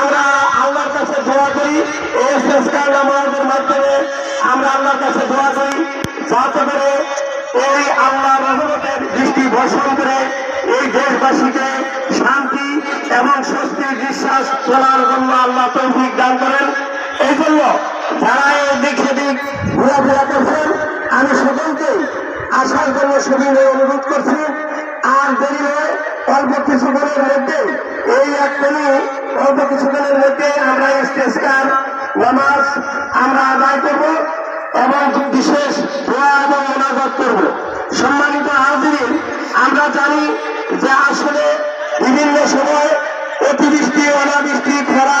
আমরা আল্লাহর কাছে দোয়া করি নামাজের মাধ্যমে আমরা আল্লাহর কাছে দোয়া করি, যাতে করে এই আল্লাহর রহমতের দৃষ্টি বর্ষণ করে এই দেশবাসীকে শান্তি এবং স্বস্তির বিশ্বাস তোলার জন্য আল্লাহ তৌফিক দান করেন। এই জন্য যারা এই দিক সেদিক ঘোরাফেরা করছেন, আমি সকলকে আসার জন্য সবিনয় অনুরোধ করছি। আর দেরি নয়, অল্প কিছুক্ষণের মধ্যে অল্প কিছুদিনের মধ্যে আমরা নামাজ আমরা আদায় করব এবং বিশেষ অনাগত করব। সম্মানিত হাজির আমরা জানি যে আসলে বিভিন্ন সময় অতিবৃষ্টি, অনাবৃষ্টি, খরা